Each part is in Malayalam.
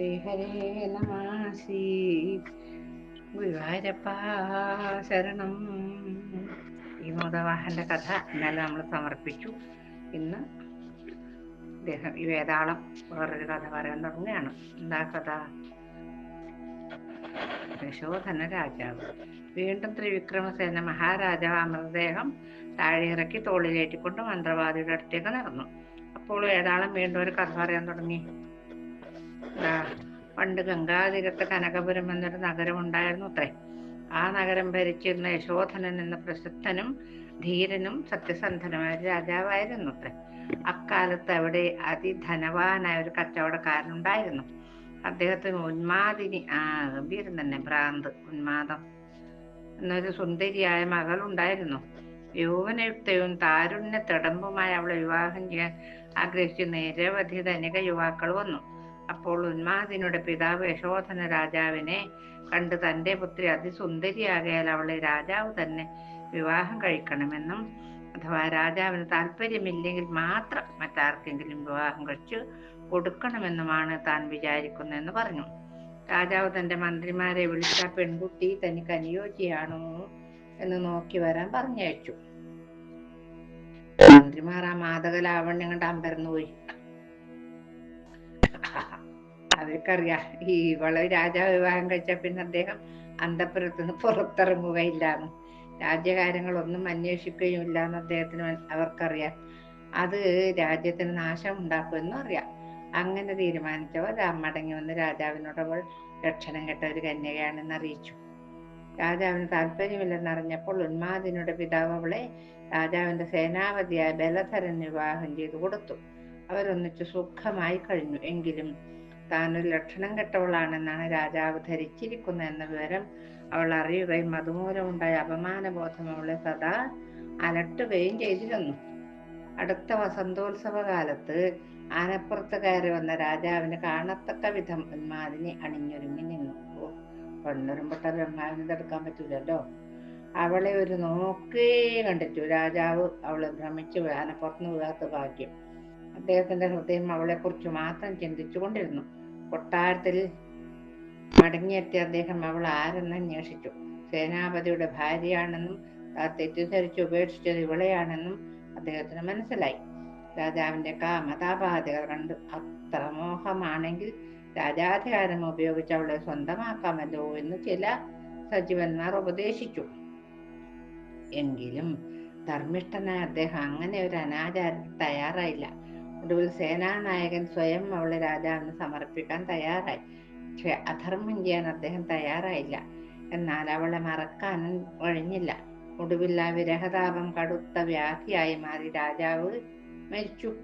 ശ്രീഹരേ നമ ശ്രീ ഗുരുവായൂരപ്പ ശരണം ഈ മോദവാഹന്റെ കഥ ഇന്നലെ നമ്മൾ സമർപ്പിച്ചു. ഇന്ന് അദ്ദേഹം ഈ വേതാളം വേറൊരു കഥ പറയാൻ തുടങ്ങുകയാണ്. എന്താ കഥ? യശോധന രാജാവ്. വീണ്ടും ത്രിവിക്രമസേന മഹാരാജാവ് മൃതദേഹം താഴെ ഇറക്കി തോളിലേറ്റിക്കൊണ്ട് മന്ത്രവാദിയുടെ അടുത്തേക്ക് നടന്നു. അപ്പോൾ വേതാളം വീണ്ടും ഒരു കഥ പറയാൻ തുടങ്ങി. പണ്ട് ഗംഗാതീരത്ത് കനകപുരം എന്നൊരു നഗരം ഉണ്ടായിരുന്നു അത്രേ. ആ നഗരം ഭരിച്ചിരുന്ന യശോധനൻ എന്ന പ്രസിദ്ധനും ധീരനും സത്യസന്ധനുമായ രാജാവായിരുന്നു അത്രേ. അക്കാലത്ത് അവിടെ അതിധനവാനായ ഒരു കച്ചവടക്കാരനുണ്ടായിരുന്നു. അദ്ദേഹത്തിന് ഉന്മാദിനി ആ ഗംഭീരം തന്നെ ഭ്രാന്ത് ഉന്മാദം എന്നൊരു സുന്ദരിയായ മകളുണ്ടായിരുന്നു. യൗവനയുക്തയും താരുണ്യ തിടമ്പുമായി അവളെ വിവാഹം ചെയ്യാൻ ആഗ്രഹിച്ച് നിരവധി ധനിക യുവാക്കൾ വന്നു. അപ്പോൾ ഉന്മാദിനുടെ പിതാവ് യശോധന രാജാവിനെ കണ്ട് തന്റെ പുത്രി അതിസുന്ദരിയാകയാൽ അവളെ രാജാവ് തന്നെ വിവാഹം കഴിക്കണമെന്നും അഥവാ രാജാവിന് താല്പര്യമില്ലെങ്കിൽ മാത്രം മറ്റാർക്കെങ്കിലും വിവാഹം കഴിച്ചു കൊടുക്കണമെന്നുമാണ് താൻ വിചാരിക്കുന്നതെന്ന് പറഞ്ഞു. രാജാവ് തന്റെ മന്ത്രിമാരെ വിളിച്ച പെൺകുട്ടി തനിക്ക് അനുയോജ്യയാണോ? എന്ന് നോക്കി വരാൻ പറഞ്ഞയച്ചു. മന്ത്രിമാർ ആ മാതക ലാവണ്യം കണ്ട് അമ്പരന്നു അവർക്കറിയാം ഈ ഇവളെ രാജാവ് വിവാഹം കഴിച്ച പിന്നെ അദ്ദേഹം അന്തപുരത്ത് നിന്ന് പുറത്തിറങ്ങുകയില്ലാന്ന്. രാജ്യകാര്യങ്ങളൊന്നും അന്വേഷിക്കുകയും ഇല്ലാന്ന് അദ്ദേഹത്തിന് അവർക്കറിയാം. അത് രാജ്യത്തിന് നാശം ഉണ്ടാക്കുമെന്നും അറിയാം. അങ്ങനെ തീരുമാനിച്ചവർ മടങ്ങി വന്ന് രാജാവിനോട് അവൾ ലക്ഷണം കെട്ട ഒരു കന്യകയാണെന്ന് അറിയിച്ചു. രാജാവിന് താല്പര്യമില്ലെന്നറിഞ്ഞപ്പോൾ ഉന്മാദിനുടെ പിതാവ് അവളെ രാജാവിന്റെ സേനാപതിയായ ബലധരൻ വിവാഹം ചെയ്തു കൊടുത്തു. അവരൊന്നിച്ച് സുഖമായി കഴിഞ്ഞു. എങ്കിലും താനൊരു ലക്ഷണം കെട്ടവളാണെന്നാണ് രാജാവ് ധരിച്ചിരിക്കുന്നത് എന്ന വിവരം അവൾ അറിയുകയും അതുമൂലമുണ്ടായ അപമാനബോധം അവളെ സദാ അലട്ടുകയും ചെയ്തിരുന്നു. അടുത്ത വസന്തോത്സവ കാലത്ത് ആനപ്പുറത്ത് കയറി വന്ന രാജാവിന് കാണത്തക്ക വിധം ഉന്മാദിനി അണിഞ്ഞൊരുങ്ങി നിന്നു. ഓ ബ്രഹ്മാവിനെ ബ്രഹ്മാവിന് പറ്റൂലല്ലോ. അവളെ ഒരു നോക്കേ കണ്ടിട്ടു. രാജാവ് അവളെ ഭ്രമിച്ചു ആനപ്പുറത്തുനിന്ന് വീഴാത്ത ഭാഗ്യം. അദ്ദേഹത്തിന്റെ ഹൃദയം അവളെ കുറിച്ച് മാത്രം ചിന്തിച്ചുകൊണ്ടിരുന്നു. കൊട്ടാരത്തിൽ മടങ്ങിയെത്തിയ അദ്ദേഹം അവൾ ആരെന്ന് അന്വേഷിച്ചു. സേനാപതിയുടെ ഭാര്യയാണെന്നും തെറ്റിദ്ധരിച്ച് ഉപേക്ഷിച്ചത് ഇവളെയാണെന്നും അദ്ദേഹത്തിന് മനസ്സിലായി. രാജാവിന്റെ കാമതാപാതകൾ കണ്ട്. അത്ര മോഹമാണെങ്കിൽ രാജാധികാരം ഉപയോഗിച്ച് അവളെ സ്വന്തമാക്കാമല്ലോ എന്ന് ചില സജീവന്മാർ ഉപദേശിച്ചു. എങ്കിലും ധർമ്മിഷ്ഠനായ അദ്ദേഹം അങ്ങനെ ഒരു അനാചാരത്തിൽ തയ്യാറായില്ല. ഒടുവിൽ സേനാനായകൻ സ്വയം അവളെ രാജാവിന് സമർപ്പിക്കാൻ തയ്യാറായി. പക്ഷെ അധർമ്മം ചെയ്യാൻ അദ്ദേഹം തയ്യാറായില്ല. എന്നാൽ അവളെ മറക്കാനും കഴിഞ്ഞില്ല. ഒടുവിൽ ആ വിരഹതാപം കടുത്ത വ്യാധിയായി മാറി. രാജാവ് മരിച്ചു.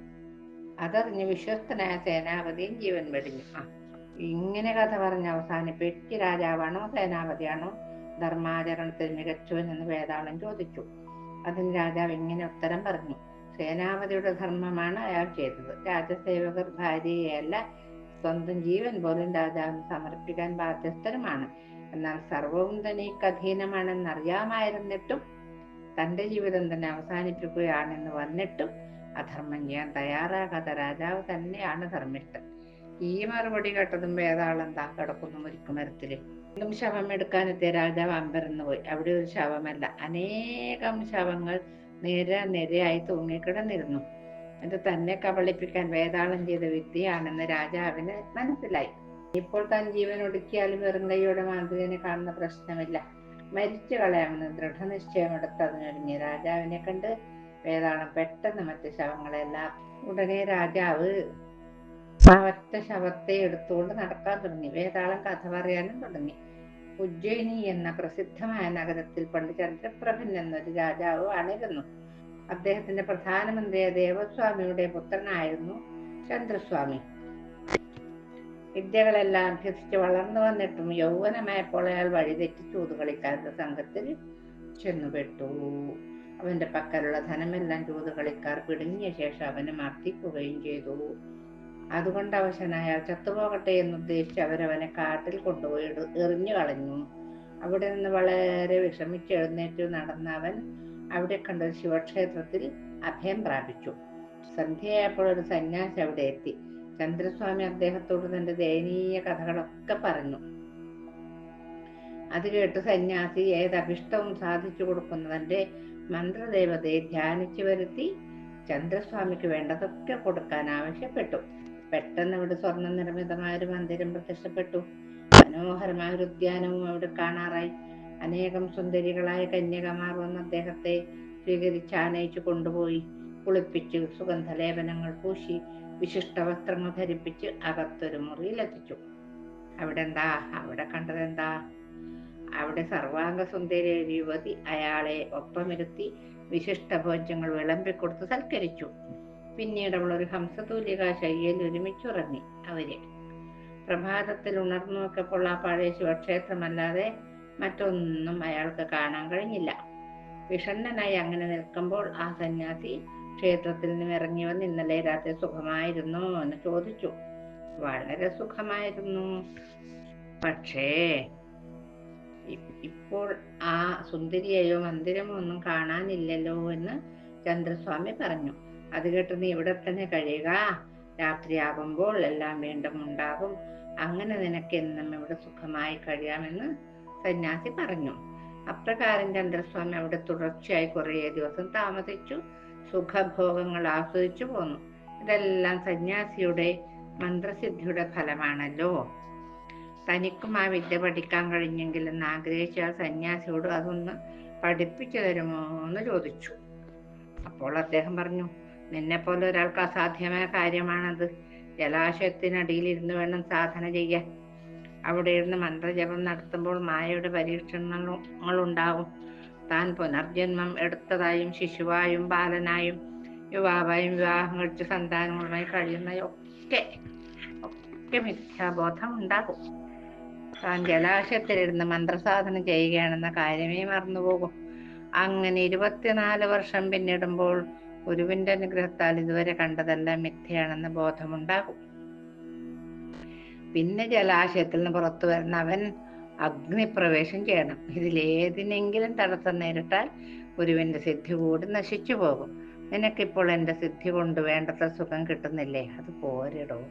അതറിഞ്ഞ് വിശ്വസ്തനായ സേനാപതിയും ജീവൻ വെടിഞ്ഞു. ആ ഇങ്ങനെ കഥ പറഞ്ഞ് അവസാനിപ്പിച്ച് രാജാവാണോ സേനാപതിയാണോ ധർമാചരണത്തിൽ മികച്ചവൻ എന്ന് വേതാളം ചോദിച്ചു. അതിന് രാജാവ് ഇങ്ങനെ ഉത്തരം പറഞ്ഞു. സേനാപതിയുടെ ധർമ്മമാണ് അയാൾ ചെയ്തത്. രാജസേവകർ ഭാര്യയെയല്ല സ്വന്തം ജീവൻ പോലും രാജാവിന് സമർപ്പിക്കാൻ ബാധ്യസ്ഥരുമാണ്. എന്നാൽ സർവവും തനിക്ക് അധീനമാണെന്ന് അറിയാമായിരുന്നിട്ടും തന്റെ ജീവിതം തന്നെ അവസാനിപ്പിക്കുകയാണെന്ന് വന്നിട്ടും അധർമ്മം ചെയ്യാൻ തയ്യാറാകാത്ത രാജാവ് തന്നെയാണ് ധർമ്മിഷ്ഠൻ. ഈ മറുപടി കേട്ടതും വേതാളം താ കിടക്കുന്നു മുരിക്കുമരത്തിൽ വീണ്ടും ശവം എടുക്കാനെത്തിയ രാജാവ് അമ്പരന്ന് പോയി അവിടെ ഒരു ശവമല്ല അനേകം ശവങ്ങൾ നിര നിരയായി തൂങ്ങിക്കിടന്നിരുന്നു. അത് തന്നെ കബളിപ്പിക്കാൻ വേതാളം ചെയ്ത വിദ്യയാണെന്ന് രാജാവിന് മനസ്സിലായി. ഇപ്പോൾ താൻ ജീവൻ ഒടുക്കിയാലും വെറും കൈയോടെ കാണുന്ന പ്രശ്നമില്ല. മരിച്ചു കളയാമെന്ന് ദൃഢനിശ്ചയമെടുത്ത് അതിനൊരുങ്ങി രാജാവിനെ കണ്ട് വേതാളം പെട്ടെന്ന് മറ്റ് ശവങ്ങളെല്ലാം ഉടനെ രാജാവ് ആ ഒറ്റ ശവത്തെ എടുത്തുകൊണ്ട് നടക്കാൻ തുടങ്ങി. വേതാളം കഥ പറയാനും തുടങ്ങി. ഉജ്ജയിനി എന്ന പ്രസിദ്ധമായ നഗരത്തിൽ പണ്ട് ചന്ദ്രപ്രഭൻ എന്നൊരു രാജാവ് ആണിരുന്നു അദ്ദേഹത്തിന്റെ പ്രധാനമന്ത്രിയായ ദേവസ്വാമിയുടെ പുത്രനായിരുന്നു ചന്ദ്രസ്വാമി. വിദ്യകളെല്ലാം അഭ്യസിച്ച് വളർന്നു വന്നിട്ടും യൗവനമായപ്പോൾ അയാൾ വഴിതെറ്റി ചൂതുകളിക്കാരുടെ സംഘത്തിൽ ചെന്നുപെട്ടു. അവന്റെ പക്കലുള്ള ധനമെല്ലാം ചൂതുകളിക്കാർ പിടുങ്ങിയ ശേഷം അവനെ മർദ്ദിക്കുകയും ചെയ്തു. അതുകൊണ്ട് അവശനായ ചത്തുപോകട്ടെ എന്നുദ്ദേശിച്ച് അവരവനെ കാട്ടിൽ കൊണ്ടുപോയി എറിഞ്ഞു കളഞ്ഞു. അവിടെ നിന്ന് വളരെ വിഷമിച്ച് എഴുന്നേറ്റ് നടന്ന അവൻ അവിടെ കണ്ട ഒരു ശിവക്ഷേത്രത്തിൽ അഭയം പ്രാപിച്ചു. സന്ധ്യയായപ്പോൾ ഒരു സന്യാസി അവിടെ എത്തി. ചന്ദ്രസ്വാമി അദ്ദേഹത്തോട് തന്റെ ദയനീയ കഥകളൊക്കെ പറഞ്ഞു. അത് കേട്ട് സന്യാസി ഏത് അഭിഷ്ടവും സാധിച്ചു കൊടുക്കുന്നതിന്റെ മന്ത്രദേവതയെ ധ്യാനിച്ചു വരുത്തി ചന്ദ്രസ്വാമിക്ക് വേണ്ടതൊക്കെ കൊടുക്കാൻ ആവശ്യപ്പെട്ടു. പെട്ടെന്ന് ഇവിടെ സ്വർണ നിർമ്മിതമായ ഒരു മന്ദിരം പ്രത്യക്ഷപ്പെട്ടു. മനോഹരമായ ഒരു ഉദ്യാനവും അവിടെ കാണാറായി. അനേകം സുന്ദരികളായ കന്യകമാർ വന്ന് അദ്ദേഹത്തെ സ്വീകരിച്ച് ആനയിച്ചു കൊണ്ടുപോയി. കുളിപ്പിച്ച് സുഗന്ധലേപനങ്ങൾ പൂശി വിശിഷ്ട വസ്ത്രങ്ങൾ ധരിപ്പിച്ച് അകത്തൊരു മുറിയിലെത്തിച്ചു അവിടെ എന്താ? അവിടെ കണ്ടതെന്താ അവിടെ സർവാംഗ സുന്ദരി യുവതി അയാളെ ഒപ്പമിരുത്തി വിശിഷ്ട ഭോജ്യങ്ങൾ വിളമ്പിക്കൊടുത്ത് സൽക്കരിച്ചു. പിന്നീട് അവൾ ഒരു ഹംസതൂലിക ശയ്യയിൽ ഒരുമിച്ചുറങ്ങി അവർ. പ്രഭാതത്തിൽ ഉണർന്നു നോക്കിയപ്പോൾ ആ പഴയ ശിവക്ഷേത്രമല്ലാതെ മറ്റൊന്നും അയാൾക്ക് കാണാൻ കഴിഞ്ഞില്ല. വിഷണ്ണനായി അങ്ങനെ നിൽക്കുമ്പോൾ ആ സന്യാസി ക്ഷേത്രത്തിൽ നിന്നും ഇറങ്ങി വന്ന് ഇന്നലെ രാത്രി സുഖമായിരുന്നു എന്ന് ചോദിച്ചു. വളരെ സുഖമായിരുന്നു. പക്ഷേ ഇപ്പോൾ ആ സുന്ദരിയെയോ മന്ദിരമോ ഒന്നും കാണാനില്ലല്ലോ എന്ന് ചന്ദ്രസ്വാമി പറഞ്ഞു. അത് കേട്ട് നീ ഇവിടെ തന്നെ കഴിയുക. രാത്രിയാകുമ്പോൾ എല്ലാം വീണ്ടും ഉണ്ടാകും. അങ്ങനെ നിനക്ക് എന്നും ഇവിടെ സുഖമായി കഴിയാമെന്ന് സന്യാസി പറഞ്ഞു. അപ്രകാരം ചന്ദ്രസ്വാമി അവിടെ തുടർച്ചയായി കുറേ ദിവസം താമസിച്ചു. സുഖഭോഗങ്ങൾ ആസ്വദിച്ചു പോന്നു. ഇതെല്ലാം സന്യാസിയുടെ മന്ത്രസിദ്ധിയുടെ ഫലമാണല്ലോ. തനിക്കും ആ വിദ്യ പഠിക്കാൻ കഴിഞ്ഞെങ്കിൽ എന്ന് ആഗ്രഹിച്ച ആ സന്യാസിയോട് അതൊന്ന് പഠിപ്പിച്ചു തരുമോ എന്ന് ചോദിച്ചു. അപ്പോൾ അദ്ദേഹം പറഞ്ഞു നിന്നെ പോലെ ഒരാൾക്ക് അസാധ്യമായ കാര്യമാണത്. ജലാശയത്തിനടിയിൽ ഇരുന്ന് വേണം സാധന ചെയ്യാൻ. അവിടെ ഇരുന്ന് മന്ത്രജപം നടത്തുമ്പോൾ മായയുടെ പരീക്ഷണങ്ങൾ ഉണ്ടാവും താൻ പുനർജന്മം എടുത്തതായും ശിശുവായും ബാലനായും യുവാവായും വിവാഹം കഴിച്ച് സന്താനങ്ങളുമായി കഴിയുന്നതൊക്കെ ഒക്കെ മിഥ്യാബോധം ഉണ്ടാകും. താൻ ജലാശയത്തിലിരുന്ന് മന്ത്രസാധന ചെയ്യുകയാണെന്ന കാര്യമേ മറന്നുപോകും. അങ്ങനെ ഇരുപത്തിനാല് വർഷം പിന്നിടുമ്പോൾ ഗുരുവിന്റെ അനുഗ്രഹത്താൽ ഇതുവരെ കണ്ടതെല്ലാം മിഥ്യയാണെന്ന് ബോധമുണ്ടാകും. പിന്നെ ജലാശയത്തിൽ നിന്ന് പുറത്തു വരുന്ന അവൻ അഗ്നിപ്രവേശം ചെയ്യണം. ഇതിലേതിനെങ്കിലും തടസ്സം നേരിട്ടാൽ ഗുരുവിന്റെ സിദ്ധി കൂടി നശിച്ചു പോകും. നിനക്കിപ്പോൾ എന്റെ സിദ്ധി കൊണ്ട് വേണ്ടത്ര സുഖം കിട്ടുന്നില്ലേ? അത് പോരിടോ.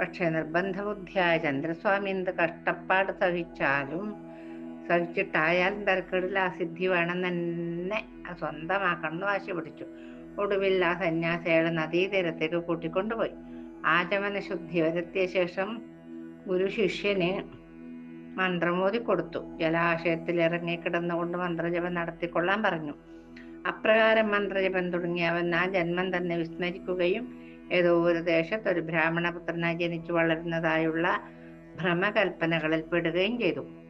പക്ഷെ നിർബന്ധബുദ്ധിയായ ചന്ദ്രസ്വാമി എന്ത് കഷ്ടപ്പാട് സഹിച്ചാലും സഹിച്ചിട്ടായാലും തരക്കേടില്ല ആ സിദ്ധി വേണം തന്നെ. സ്വന്തമാക്കണം എന്ന് വാശി പിടിച്ചു. ഒടുവിൽ ആ സന്യാസികളെ നദീതീരത്തേക്ക് കൂട്ടിക്കൊണ്ടുപോയി. ആചമന ശുദ്ധി വരുത്തിയ ശേഷം ഗുരു ശിഷ്യന് മന്ത്രമോതി കൊടുത്തു. ജലാശയത്തിൽ ഇറങ്ങി കിടന്നുകൊണ്ട് മന്ത്രജപം നടത്തിക്കൊള്ളാൻ പറഞ്ഞു. അപ്രകാരം മന്ത്രജപം തുടങ്ങിയ അവൻ ആ ജന്മം തന്നെ വിസ്മരിക്കുകയും ഏതോ ഒരു ദേശത്ത് ഒരു ബ്രാഹ്മണപുത്രനായി ജനിച്ചു വളരുന്നതായുള്ള ഭ്രമകൽപ്പനകളിൽ പെടുകയും ചെയ്തു.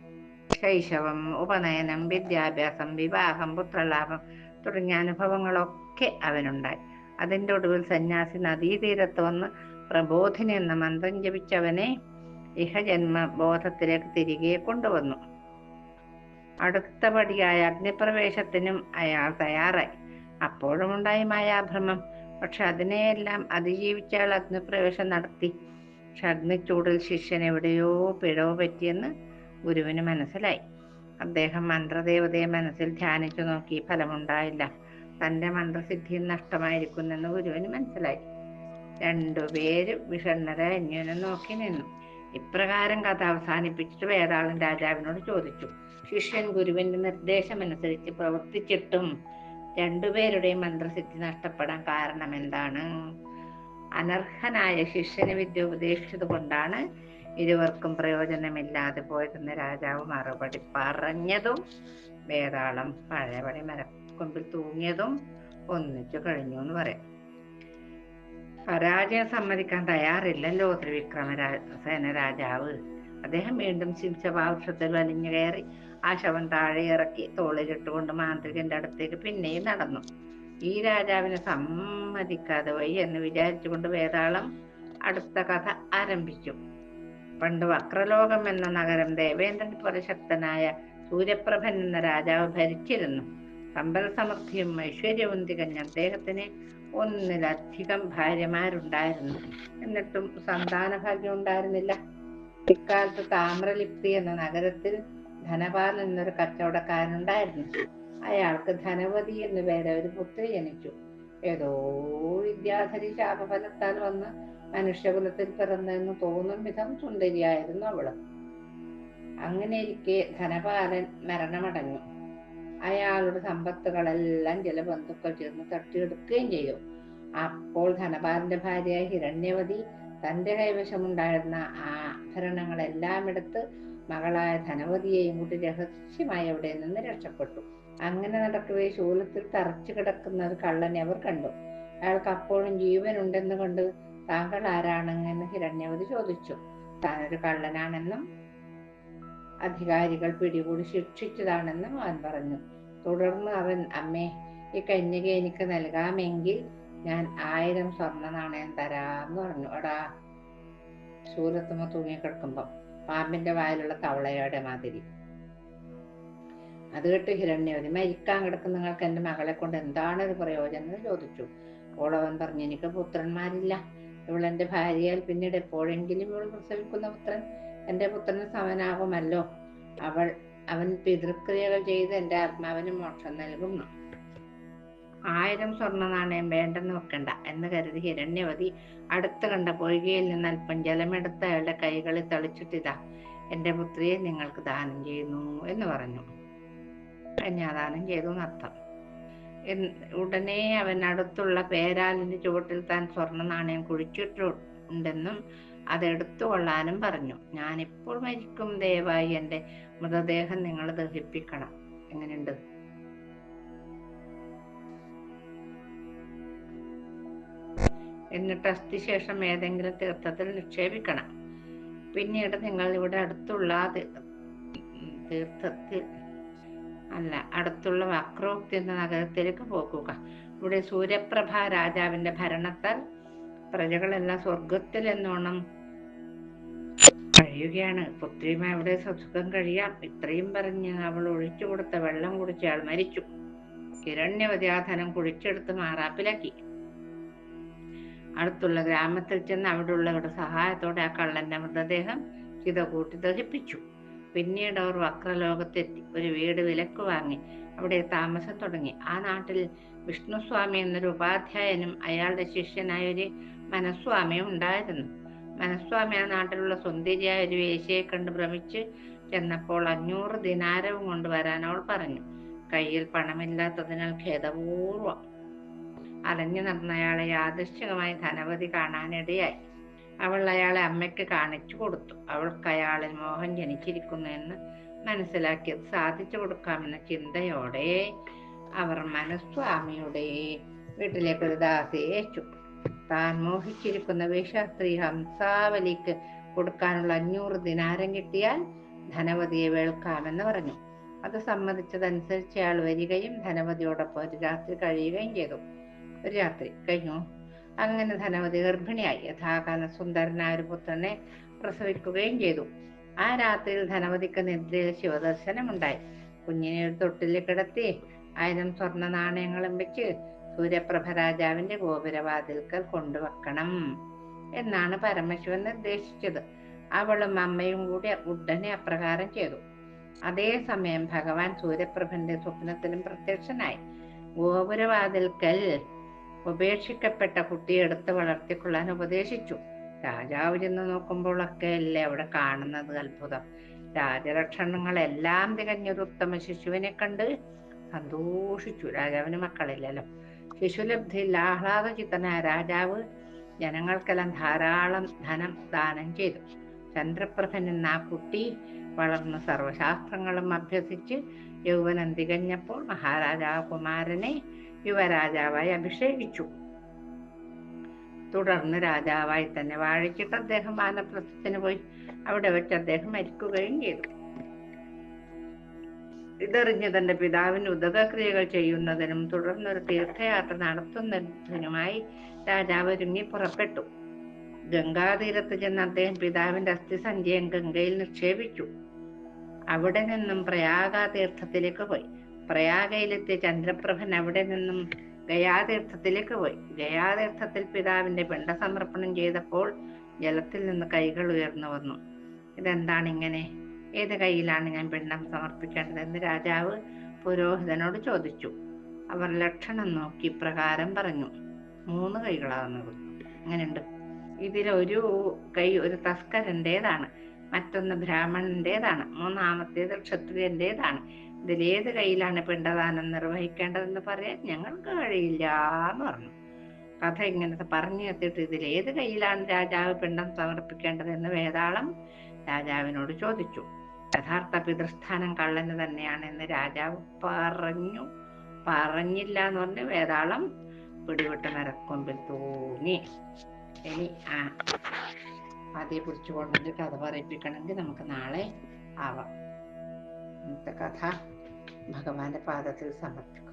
ശൈശവം ഉപനയനം വിദ്യാഭ്യാസം വിവാഹം പുത്രലാഭം തുടങ്ങിയ അനുഭവങ്ങളൊക്കെ അവനുണ്ടായി. അതിന്റെ ഒടുവിൽ സന്യാസി നദീതീരത്ത് വന്ന് പ്രബോധിനി എന്ന മന്ത്രം ജപിച്ചവനെ ഇഹജന്മ ബോധത്തിലേക്ക് തിരികെ കൊണ്ടുവന്നു. അടുത്ത പടിയായ അഗ്നിപ്രവേശത്തിനും അയാൾ തയ്യാറായി. അപ്പോഴും ഉണ്ടായി മായാഭ്രമം. പക്ഷെ അതിനെയെല്ലാം അതിജീവിച്ച അയാൾ അഗ്നിപ്രവേശം നടത്തി. പക്ഷെ അഗ്നിച്ചൂടിൽ ശിഷ്യൻ എവിടെയോ പിഴവ് പറ്റിയെന്ന് ഗുരുവിന് മനസ്സിലായി. അദ്ദേഹം മന്ത്രദേവതയെ മനസ്സിൽ ധ്യാനിച്ചു നോക്കി. ഫലമുണ്ടായില്ല. തന്റെ മന്ത്രസിദ്ധി നഷ്ടമായിരിക്കുന്നെന്ന് ഗുരുവിന് മനസ്സിലായി. രണ്ടുപേരും വിഷണ്ണരെ അന്യോന്യം നോക്കി നിന്നു. ഇപ്രകാരം കഥ അവസാനിപ്പിച്ചിട്ട് വേതാളൻ രാജാവിനോട് ചോദിച്ചു. ശിഷ്യൻ ഗുരുവിന്റെ നിർദ്ദേശമനുസരിച്ച് പ്രവർത്തിച്ചിട്ടും രണ്ടുപേരുടെയും മന്ത്രസിദ്ധി നഷ്ടപ്പെടാൻ കാരണം എന്താണ്? അനർഹനായ ശിഷ്യന് വിദ്യ ഉപദേശിച്ചത് കൊണ്ടാണ് ഇരുവർക്കും പ്രയോജനമില്ലാതെ പോയതെന്ന് രാജാവ് മറുപടി പറഞ്ഞതും വേതാളം പഴയപടി മരക്കൊമ്പിൽ തൂങ്ങിയതും ഒന്നിച്ചു കഴിഞ്ഞു എന്ന് പറയാം. പരാജയം സമ്മതിക്കാൻ തയ്യാറില്ലല്ലോ ത്രിവിക്രമ സേന രാജാവ്. അദ്ദേഹം വീണ്ടും ശിംശപാവൃക്ഷത്തിൽ വലിഞ്ഞു കയറി ആ ശവം താഴെ ഇറക്കി തോളിലിട്ടുകൊണ്ട് മാന്ത്രികന്റെ അടുത്തേക്ക് പിന്നെയും നടന്നു. ഈ രാജാവിനെ സമ്മതിക്കാതെ വൈ എന്ന് വിചാരിച്ചുകൊണ്ട് വേതാളം അടുത്ത കഥ ആരംഭിച്ചു. പണ്ട് വക്രലോകം എന്ന നഗരം ദേവേന്ദ്രൻ പുരശക്തനായ ശക്തനായ സൂര്യപ്രഭൻ എന്ന രാജാവ് ഭരിച്ചിരുന്നു. സമ്പൽ സമൃദ്ധിയും ഐശ്വര്യവും തികഞ്ഞ അദ്ദേഹത്തിന് ഒന്നിലധികം ഭാര്യമാരുണ്ടായിരുന്നു. എന്നിട്ടും സന്താന ഭാഗ്യം ഉണ്ടായിരുന്നില്ല. ഇക്കാലത്ത് താമ്രലിപ്തി എന്ന നഗരത്തിൽ ധനപാൽ എന്നൊരു കച്ചവടക്കാരനുണ്ടായിരുന്നു. അയാൾക്ക് ധനവതി എന്നു പേരെ ഒരു പുത്രി ജനിച്ചു. ഏതോ വിദ്യാധരി ശാപഫലത്താൽ വന്ന് മനുഷ്യകുലത്തിൽ പിറന്നെന്ന് തോന്നും വിധം സുന്ദരിയായിരുന്നു അവൾ. അങ്ങനെ ഇരിക്കെ ധനപാലൻ മരണമടഞ്ഞു. അയാളുടെ സമ്പത്തുകളെല്ലാം ചില ബന്ധുക്കൾ ചേർന്ന് തട്ടിയെടുക്കുകയും ചെയ്യും അപ്പോൾ ധനപാലന്റെ ഭാര്യ ഹിരണ്യവതി തന്റെ കൈവശമുണ്ടായിരുന്ന ആഭരണങ്ങളെല്ലാം എടുത്ത് മകളായ ധനവതിയെയും കൂടി രഹസ്യമായി അവിടെ നിന്ന് രക്ഷപ്പെട്ടു. അങ്ങനെ നടക്കവേ ശൂലത്തിൽ തറച്ചു കിടക്കുന്ന ഒരു കള്ളനെ അവർ കണ്ടു. അയാൾക്ക് അപ്പോഴും ജീവനുണ്ടെന്ന് കണ്ട് താങ്കൾ ആരാണെന്ന് ഹിരണ്യവതി ചോദിച്ചു. താനൊരു കള്ളനാണെന്നും അധികാരികൾ പിടികൂടി ശിക്ഷിച്ചതാണെന്നും അവൻ പറഞ്ഞു. തുടർന്ന് അവൻ അമ്മേ ഈ കന്യക എനിക്ക് നൽകാമെങ്കിൽ ഞാൻ ആയിരം സ്വർണ നാണയം തരാന്ന് പറഞ്ഞു. എടാ. ശൂലത്തുമ്മ തൂങ്ങിക്കിടക്കുമ്പോ പാമ്പിന്റെ വായിലുള്ള തവളയുടെ മാതിരി. അത് കേട്ട് ഹിരണ്യവതി മരിക്കാൻ കിടക്കുന്ന നിങ്ങൾക്ക് എന്റെ മകളെ കൊണ്ട് എന്താണ് ഒരു പ്രയോജനം? എന്ന് ചോദിച്ചു. അവൻ പറഞ്ഞു എനിക്ക് പുത്രന്മാരില്ല. ഇവളെന്റെ ഭാര്യയാൽ പിന്നീട് എപ്പോഴെങ്കിലും ഇവൾ പ്രസവിക്കുന്ന പുത്രൻ എന്റെ പുത്രന് സമനാകുമല്ലോ അവൾ അവൻ പിതൃക്രിയകൾ ചെയ്ത് എന്റെ ആത്മാവിന് മോക്ഷം നൽകുന്നു. ആയിരം സ്വർണ നാണയം വേണ്ടെന്ന് വെക്കണ്ട എന്ന് കരുതി ഹിരണ്യവതി അടുത്ത് കണ്ട പൊയ്കയിൽ നിന്ന് അല്പം ജലമെടുത്ത് അയാളുടെ കൈകളിൽ തളിച്ചിട്ടിതാ എന്റെ പുത്രിയെ നിങ്ങൾക്ക് ദാനം ചെയ്യുന്നു എന്ന് പറഞ്ഞു. കന്യാദാനം ചെയ്തു എന്നർത്ഥം. എന്ന് ഉടനെ അവൻ അടുത്തുള്ള പേരാലിന്റെ ചുവട്ടിൽ താൻ സ്വർണ നാണയം കുഴിച്ചിട്ടുണ്ടെന്നും അതെടുത്തു കൊള്ളാനും പറഞ്ഞു. ഞാൻ ഇപ്പോൾ മരിക്കും ദയവായി എന്റെ മൃതദേഹം നിങ്ങൾ ദഹിപ്പിക്കണം. എങ്ങനെയുണ്ട്? എന്നിട്ട് അസ്ഥിശേഷം ഏതെങ്കിലും തീർത്ഥത്തിൽ നിക്ഷേപിക്കണം. പിന്നീട് നിങ്ങൾ ഇവിടെ അടുത്തുള്ള തീർത്ഥത്തിൽ അല്ല അടുത്തുള്ള വക്രോക്തി എന്ന നഗരത്തിലേക്ക് പോകുക ഇവിടെ സൂര്യപ്രഭ രാജാവിന്റെ ഭരണത്താൽ പ്രജകളെല്ലാം സ്വർഗത്തിൽ എന്നോണം കഴിയുകയാണ്. പുത്രിമ ഇവിടെ സുഖം കഴിയാം. ഇത്രയും പറഞ്ഞ് അവൾ ഒഴിച്ചു കൊടുത്ത വെള്ളം കുടിച്ച് അയാൾ മരിച്ചു. ഹിരണ്യവതി ആ ധനം കുഴിച്ചെടുത്ത് മാറാപ്പിലാക്കി. അടുത്തുള്ള ഗ്രാമത്തിൽ ചെന്ന് അവിടെയുള്ളവരുടെ സഹായത്തോടെ ആ കള്ളന്റെ മൃതദേഹം ചിത കൂട്ടി ദഹിപ്പിച്ചു. പിന്നീട് അവർ വക്രലോകത്തെത്തി. ഒരു വീട് വിലക്ക് വാങ്ങി. അവിടെ താമസം തുടങ്ങി. ആ നാട്ടിൽ വിഷ്ണുസ്വാമി എന്നൊരു ഉപാധ്യായനും അയാളുടെ ശിഷ്യനായ ഒരു മനസ്വാമിയും ഉണ്ടായിരുന്നു. മനസ്വാമി ആ നാട്ടിലുള്ള സുന്ദരിയായ ഒരു വേശ്യയെ കണ്ട് ഭ്രമിച്ച് ചെന്നപ്പോൾ അഞ്ഞൂറ് ദിനാരവും കൊണ്ട് വരാൻ അവൾ പറഞ്ഞു. കയ്യിൽ പണമില്ലാത്തതിനാൽ ഖേദപൂർവം അലഞ്ഞു നടന്ന അയാളെ യാദൃശ്ചികമായി ധനവതി കാണാനിടയായി. അവൾ അയാളെ അമ്മയ്ക്ക് കാണിച്ചു കൊടുത്തു. അവൾക്ക് അയാളിൽ മോഹൻ ജനിച്ചിരിക്കുന്നു എന്ന് മനസ്സിലാക്കിയത് സാധിച്ചു കൊടുക്കാമെന്ന ചിന്തയോടെ അവർ മനസ്വാമിയുടെ വീട്ടിലേക്ക് ഒരു ദാസിയെ അയച്ചു. താൻ മോഹിച്ചിരിക്കുന്ന വേഷാസ്ത്രീ ഹംസാവലിക്ക് കൊടുക്കാനുള്ള അഞ്ഞൂറ് ദിനാരം കിട്ടിയാൽ ധനവതിയെ വേൾക്കാമെന്ന് പറഞ്ഞു. അത് സമ്മതിച്ചതനുസരിച്ച് അയാൾ വരികയും ധനവതിയോടൊപ്പം ഒരു രാത്രി കഴിയുകയും ചെയ്തു. ഒരു രാത്രി കഴിഞ്ഞു. അങ്ങനെ ധനവതി ഗർഭിണിയായി. യഥാകാല സുന്ദരനായ ഒരു പുത്രനെ പ്രസവിക്കുകയും ചെയ്തു. ആ രാത്രിയിൽ ധനവതിക്ക് നിദ്രയിൽ ശിവദർശനമുണ്ടായി. കുഞ്ഞിനെ ഒരു തൊട്ടിൽ കിടത്തി ആയിരം സ്വർണ നാണയങ്ങളും വെച്ച് സൂര്യപ്രഭ രാജാവിന്റെ ഗോപുരവാതിൽക്കൽ കൊണ്ടുവെക്കണം എന്നാണ് പരമശിവൻ നിർദ്ദേശിച്ചത്. അവളും അമ്മയും കൂടി ഉടനെ അപ്രകാരം ചെയ്തു. അതേസമയം ഭഗവാൻ സൂര്യപ്രഭന്റെ സ്വപ്നത്തിലും പ്രത്യക്ഷനായി. ഗോപുരവാതിൽക്കൽ ഉപേക്ഷിക്കപ്പെട്ട കുട്ടിയെ എടുത്ത് വളർത്തിക്കൊള്ളാൻ ഉപദേശിച്ചു. രാജാവ് ചെന്ന് നോക്കുമ്പോഴൊക്കെ അല്ലേ അവിടെ കാണുന്നത് അത്ഭുതം. രാജലക്ഷണങ്ങളെല്ലാം തികഞ്ഞൊരു ഉത്തമ ശിശുവിനെ കണ്ട് സന്തോഷിച്ചു. രാജാവിന് മക്കളില്ലല്ലോ. ശിശുലബ്ധിയിൽ ആഹ്ലാദചിത്തനായ രാജാവ് ജനങ്ങൾക്കെല്ലാം ധാരാളം ധനം ദാനം ചെയ്തു. ചന്ദ്രപ്രഭൻ എന്ന ആ കുട്ടി വളർന്ന് സർവശാസ്ത്രങ്ങളും അഭ്യസിച്ച് യൗവനം തികഞ്ഞപ്പോൾ മഹാരാജാവ് കുമാരനെ യുവരാജാവായി അഭിഷേകിച്ചു. തുടർന്ന് രാജാവായി തന്നെ വാഴയ്ക്കിട്ട് അദ്ദേഹം വാനപ്രസ്ഥത്തിന് പോയി. അവിടെ വെച്ച് അദ്ദേഹം മരിക്കുകയും ചെയ്തു. ഇതറിഞ്ഞ് തന്റെ പിതാവിന് ഉദകക്രിയകൾ ചെയ്യുന്നതിനും തുടർന്നൊരു തീർത്ഥയാത്ര നടത്തുന്നതിനുമായി രാജാവ് ഒരുങ്ങി പുറപ്പെട്ടു. ഗംഗാതീരത്ത് ചെന്ന് അദ്ദേഹം പിതാവിന്റെ അസ്ഥി അസ്ഥിസഞ്ചയം ഗംഗയിൽ നിക്ഷേപിച്ചു. അവിടെ നിന്നും പ്രയാഗ തീർത്ഥത്തിലേക്ക് പോയി. പ്രയാഗയിലെത്തിയ ചന്ദ്രപ്രഭൻ അവിടെ നിന്നും ഗയാതീർത്ഥത്തിലേക്ക് പോയി. ഗയാതീർത്ഥത്തിൽ പിതാവിന്റെ പിണ്ടസമർപ്പണം ചെയ്തപ്പോൾ ജലത്തിൽ നിന്ന് കൈകൾ ഉയർന്നു വന്നു. ഇതെന്താണ് ഇങ്ങനെ? ഏത് കൈയിലാണ് ഞാൻ പിണ്ടം സമർപ്പിക്കേണ്ടതെന്ന് രാജാവ് പുരോഹിതനോട് ചോദിച്ചു. അവർ ലക്ഷണം നോക്കി പ്രകാരം പറഞ്ഞു. മൂന്ന് കൈകളാകുന്നത് അങ്ങനെയുണ്ട് ഇതിലൊരു കൈ ഒരു തസ്കരന്റെതാണ് മറ്റൊന്ന് ബ്രാഹ്മണന്റേതാണ്. മൂന്നാമത്തേത് ക്ഷത്രിയന്റേതാണ്. ഇതിലേത് കയ്യിലാണ് പിണ്ടദാനം നിർവഹിക്കേണ്ടതെന്ന് പറയാൻ ഞങ്ങൾക്ക് കഴിയില്ല എന്ന് പറഞ്ഞു. കഥ ഇങ്ങനത്തെ പറഞ്ഞു എത്തിയിട്ട് ഇതിലേത് കയ്യിലാണ് രാജാവ് പിണ്ടം സമർപ്പിക്കേണ്ടതെന്ന് വേതാളം രാജാവിനോട് ചോദിച്ചു. യഥാർത്ഥ പിതൃസ്ഥാനം കള്ളന് തന്നെയാണ് എന്ന് രാജാവ് പറഞ്ഞു. പറഞ്ഞില്ല എന്ന് പറഞ്ഞ് വേതാളം പിടിവിട്ട് മരക്കൊമ്പിൽ തൂങ്ങി. ഇനി ആ അതേ പിടിച്ചു കൊണ്ടുവന്ന് കഥ പറയിപ്പിക്കണമെങ്കിൽ നമുക്ക് നാളെ ആവാം. ഇന്നത്തെ കഥ ഭഗവാന്റെ പാദത്തിൽ സമർപ്പിക്കും.